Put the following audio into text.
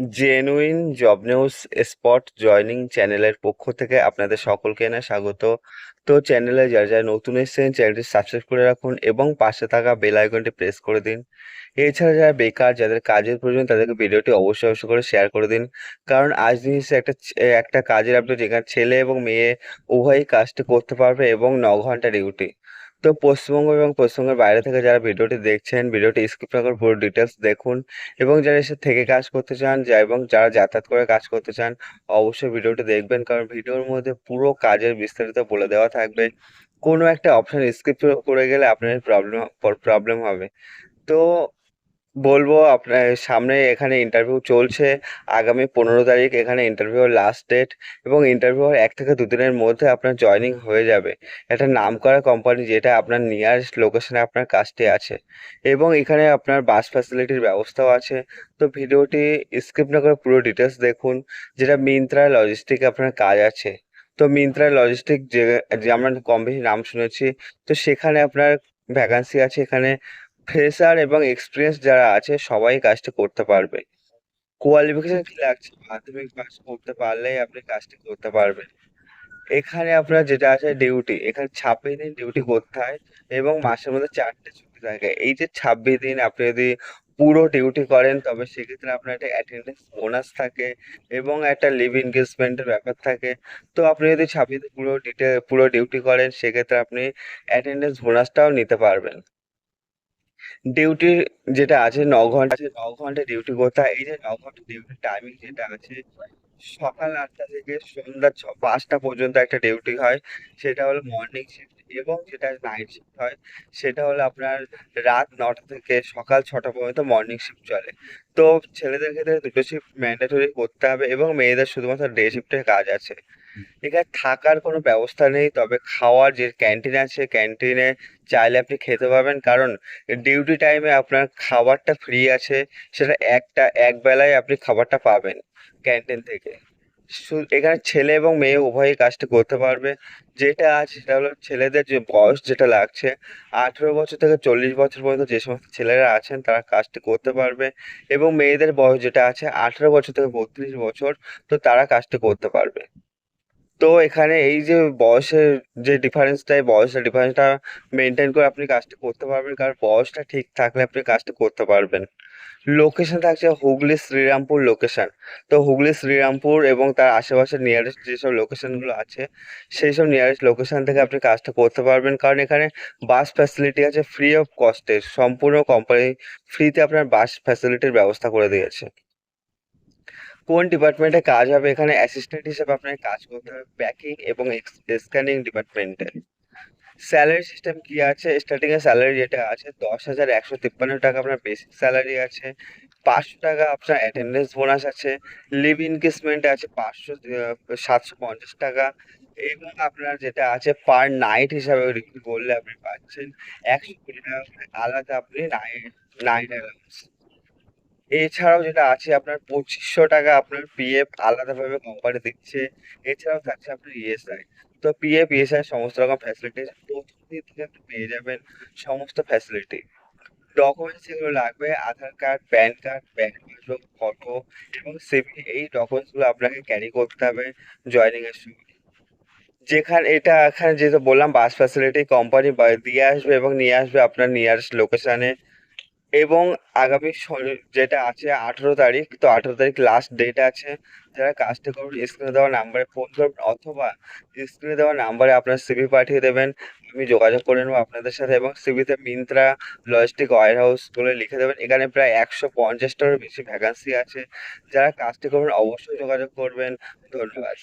Genuine job news spot joining চ্যানেলের পক্ষ থেকে আপনাদের সকলকে না স্বাগত। তো চ্যানেলে যারা যারা নতুন এসেছেন চ্যানেলটি সাবস্ক্রাইব করে রাখুন এবং পাশে থাকা বেল আইকনটি প্রেস করে দিন। এছাড়া যারা বেকার, যাদের কাজের প্রয়োজন, তাদেরকে ভিডিওটি অবশ্যই অবশ্যই করে শেয়ার করে দিন। কারণ আজ দিন এসে একটা একটা কাজের আপডেট যেখানে ছেলে এবং মেয়ে উভয়ই কাজটি করতে পারবে এবং ন ঘণ্টা ডিউটি তো পশ্চিমবঙ্গ এবং পশ্চিমবঙ্গের বাইরে থেকে যারা ভিডিওটি দেখছেন, ভিডিওটি স্কিপ না করে পুরো ডিটেলস দেখুন এবং যারা এসে থেকে কাজ করতে চান, যা এবং যারা যাতায়াত করে কাজ করতে চান, অবশ্যই ভিডিওটি দেখবেন কারণ ভিডিওর মধ্যে পুরো কাজের বিস্তারিত বলে দেওয়া থাকবে। কোনো একটা অপশন স্কিপ করে গেলে আপনার প্রবলেম প্রবলেম হবে। তো বলব আপনার সামনে এখানে ইন্টারভিউ চলছে। আগামী পনেরো তারিখ এখানে ইন্টারভিউ লাস্ট ডেট এবং ইন্টারভিউ এক থেকে দুদিনের মধ্যে আপনার জয়নিং হয়ে যাবে। একটা নামকরা কোম্পানি যেটা আপনার নিয়ারেস্ট লোকেশনে আপনার কাজটি আছে। এবং এখানে আপনার বাস ফ্যাসিলিটির ব্যবস্থাও আছে। তো ভিডিওটি স্কিপ না করে পুরো ডিটেলস দেখুন, যেটা মিন্ত্রা লজিস্টিক আপনার কাজ আছে। তো মিন্ত্রা লজিস্টিক যে আমরা কম বেশি নাম শুনেছি, তো সেখানে আপনার ভ্যাকান্সি আছে। এখানে ফ্রেশার এবং এক্সপিরিয়েন্স যারা আছে, সবাই কাজটা করতে পারবে। কোয়ালিফিকেশন কি লাগছে? মাধ্যমিক পাস করতে পারলেই আপনি কাজটি করতে পারবেন। এখানে আপনার যেটা আছে ডিউটি এখানে ছাব্বিশ দিন ডিউটি করতে হয় এবং মাসের মধ্যে চারটে ছুটি থাকে। এই যে ছাব্বিশ দিন আপনি যদি পুরো ডিউটি করেন, তবে সেক্ষেত্রে আপনার একটা অ্যাটেন্ডেন্স বোনাস থাকে এবং একটা লিভ এনগেজমেন্টের ব্যাপার থাকে। তো আপনি যদি ছাব্বিশ পুরো ডিটে পুরো ডিউটি করেন, সেক্ষেত্রে আপনি অ্যাটেন্ডেন্স বোনাসটাও নিতে পারবেন। ডিউটির যেটা আছে ন ঘণ্টা, আছে ন ঘণ্টা ডিউটি করতে হয়। এই যে ন ঘণ্টা ডিউটির টাইমিং যেটা আছে, সকাল আটটা থেকে সন্ধ্যা ছ, পাঁচটা পর্যন্ত একটা ডিউটি হয়। সেটা হলো মর্নিং শিফট এবং যেটা নাইট শিফট হয়। সেটা হলো আপনার রাত নটা থেকে সকাল ছটা পর্যন্ত মর্নিং শিফট চলে। তো ছেলেদের ক্ষেত্রে দুটো শিফট ম্যান্ডেটরি করতে হবে এবং মেয়েদের শুধুমাত্র ডে শিফটের কাজ আছে। এখানে থাকার কোনো ব্যবস্থা নেই, তবে খাওয়ার যে ক্যান্টিন আছে ক্যান্টিনে চাইলে আপনি খেতে পাবেন কারণ ডিউটি টাইমে আপনার খাবারটা ফ্রি আছে, সেটা একটা, এক বেলায় আপনি খাবারটা পাবেন ক্যান্টিন থেকে। এখানে ছেলে এবং মেয়ে উভয়ই কাজটা করতে পারবে। যেটা আছে সেটা হলো ছেলেদের যে বয়স যেটা লাগছে, আঠেরো বছর থেকে চল্লিশ বছর পর্যন্ত যে সমস্ত ছেলেরা আছেন, তারা কাজটি করতে পারবে। এবং মেয়েদের বয়স যেটা আছে, আঠেরো বছর থেকে বত্রিশ বছর, তো তারা কাজটি করতে পারবে। তো এখানে এই যে বয়সের যে ডিফারেন্সটা এই বয়সের ডিফারেন্সটা মেনটেন করে আপনি কাজটা করতে পারবেন। কারণ বয়সটা ঠিক থাকলে আপনি কাজটা করতে পারবেন। লোকেশন থাকছে হুগলি শ্রীরামপুর লোকেশন তো হুগলি শ্রীরামপুর এবং তার আশেপাশের নিয়ারেস্ট যেসব লোকেশনগুলো আছে সেই সব নিয়ারেস্ট লোকেশন থেকে আপনি কাজটা করতে পারবেন। কারণ এখানে বাস ফ্যাসিলিটি আছে ফ্রি অফ কস্টে সম্পূর্ণ কোম্পানি ফ্রিতে আপনার বাস ফ্যাসিলিটির ব্যবস্থা করে দিয়েছে। কোন ডিপার্টমেন্টে কাজ হবে? এখানে অ্যাসিস্ট্যান্ট হিসেবে আপনাকে কাজ করতে হবে প্যাকিং এবং স্ক্যানিং ডিপার্টমেন্টে স্যালারি সিস্টেম কি আছে? স্টার্টিং এর স্যালারি যেটা আছে, দশ হাজার একশো তিপ্পান্ন টাকা আপনার বেসিক স্যালারি আছে। পাঁচশো টাকা আপনার অ্যাটেন্ডেন্স বোনাস আছে। লিভ ইনক্রিজমেন্ট আছে পাঁচশো সাতশো পঞ্চাশ টাকা। এবং আপনার যেটা আছে পার নাইট হিসাবে করলে আপনি পাচ্ছেন। একশো কুড়ি টাকা আলাদা আপনি নাইট নাইট অ্যালাউন্স এছাড়াও যেটা আছে, আপনার পঁচিশশো টাকা আপনার পিএফ আলাদাভাবে কোম্পানি দিচ্ছে। এছাড়াও থাকছে আপনার ইএসআই তো পিএফ ইএসআই সমস্ত রকম ফ্যাসিলিটি প্রথম দিন থেকে আপনি পেয়ে যাবেন সমস্ত ফ্যাসিলিটি ডকুমেন্টস যেগুলো লাগবে Aadhaar card pan card bank passbook photo এবং সিভি এই ডকুমেন্টসগুলো আপনাকে ক্যারি করতে হবে জয়েনিং এর সময়। যেখানে, এটা এখানে যেহেতু বললাম বাস ফ্যাসিলিটি কোম্পানি দিয়ে আসবে এবং নিয়ে আসবে আপনার নিয়ারেস্ট লোকেশনে এবং আগামী যেটা আছে আঠেরো তারিখ, তো আঠেরো তারিখ লাস্ট ডেট আছে। যারা কাজটা করবেন স্ক্রিনে দেওয়া নাম্বারে ফোন করবেন অথবা স্ক্রিনে দেওয়া নাম্বারে আপনার সিভি পাঠিয়ে দেবেন। আমি যোগাযোগ করে নেব আপনাদের সাথে এবং সিভিতে মিন্ত্রা লজিস্টিক ওয়ার হাউস বলে লিখে দেবেন। এখানে প্রায় একশো পঞ্চাশটারও বেশি ভ্যাকান্সি আছে। যারা কাজটি করবেন অবশ্যই যোগাযোগ করবেন। ধন্যবাদ।